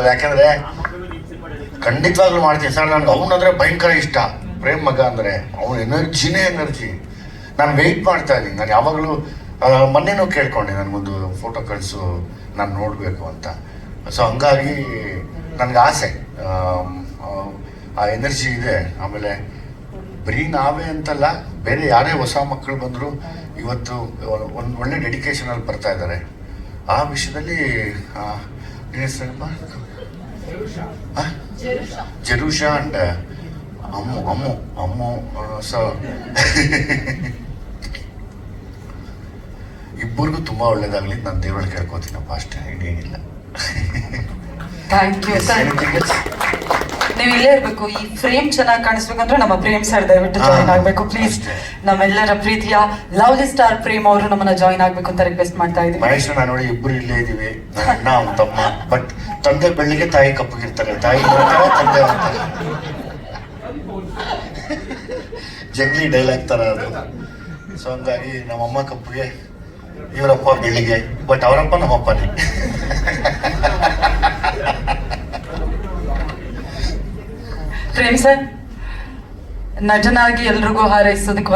ಯಾಕಂದ್ರೆ ಖಂಡಿತವಾಗ್ಲೂ ಮಾಡ್ತೀನಿ. ಸರ್ ನನ್ಗೆ ಅವನಂದ್ರೆ ಭಯಂಕರ ಇಷ್ಟ. ಪ್ರೇಮ್ ಮಗ ಅಂದ್ರೆ ಅವನ ಎನರ್ಜಿನೇ ಎನರ್ಜಿ. ನಾನು ವೆಯ್ಟ್ ಮಾಡ್ತಾ ಇದ್ದೀನಿ. ನಾನು ಯಾವಾಗಲೂ ಮೊನ್ನೆನೂ ಕೇಳ್ಕೊಂಡೆ ನನಗೊಂದು ಫೋಟೋ ಕಳಿಸು ನಾನು ನೋಡಬೇಕು ಅಂತ. ಸೊ ಹಂಗಾಗಿ ನನಗೆ ಆಸೆ. ಆ, ಎನರ್ಜಿ ಇದೆ. ಆಮೇಲೆ ಬರೀ ನಾವೇ ಅಂತಲ್ಲ ಬೇರೆ ಯಾರೇ ಹೊಸ ಮಕ್ಕಳು ಬಂದರೂ ಇವತ್ತು ಒಂದು ಒಳ್ಳೆ ಡೆಡಿಕೇಶನಲ್ಲಿ ಬರ್ತಾ ಇದ್ದಾರೆ. ಆ ವಿಷಯದಲ್ಲಿ ಆ, ನಿನ್ ಹೆಸ್ರೇನಪ್ಪ? ಆ? ಜೆರೂಷಾ and Ammu Ammu Ammu so ಇಬ್ಬರಿಗೂ ತುಂಬಾ ಒಳ್ಳೇದಾಗ್ಲಿ ನಾನು ದೇವರಲ್ಲಿ ಕೇಳ್ಕೊತೀನಪ್ಪ ಅಷ್ಟೇ ಇನ್ನೇನಿಲ್ಲ thank you sir Anything else? ನೀವು ಇಲ್ಲೇ ಇರ್ಬೇಕು. ಈ ಫ್ರೇಮ್ ಚೆನ್ನಾಗಿ ಕಾಣಿಸ್ಬೇಕಂದ್ರೆ ನಮ್ಮ ಪ್ರೇಮ್ ಸರ್ ದಯವಿಟ್ಟು ಜಾಯಿನ್ ಆಗಬೇಕು. ಪ್ಲೀಸ್ ನಮ್ಮೆಲ್ಲರ ಪ್ರೀತಿಯ ಲವ್ಲಿ ಸ್ಟಾರ್ ಪ್ರೇಮ್ ಅವರು ನಮ್ಮನ್ನ ಜಾಯಿನ್ ಆಗ್ಬೇಕು ಅಂತ ರಿಕ್ವೆಸ್ಟ್ ಮಾಡ್ತಾ ಇದ್ದೀವಿ. ಮಹೇಶ್ ನಾನು ನೋಡಿ ಇಬ್ಬರು ಇಲ್ಲೇ ಇದೀವಿ ಅಣ್ಣ ತಮ್ಮ. ಬಟ್ ತಂದೆ ಬೆಳ್ಳಿಗೆ ತಾಯಿ ಕಪ್ಪಗಿರ್ತಾರೆ. ತಾಯಿ ತಂದೆ ಜಂಗ್ಲಿ ಡೈಲಾಗ್ ತರ ಅದು. ಸೊ ಹಂಗಾಗಿ ನಮ್ಮಮ್ಮ ಕಪ್ಪಗೆ ಇವರಪ್ಪ ಬೆಳ್ಳಿಗೆ ಬಟ್ ಅವರಪ್ಪ ನಮ್ಮಪ್ಪನೇ. ಸರ್ ನಟನಾಗಿ ಎಲ್ರಿಗೂ ಹಾರೈಸೋದಕ್ಕೆ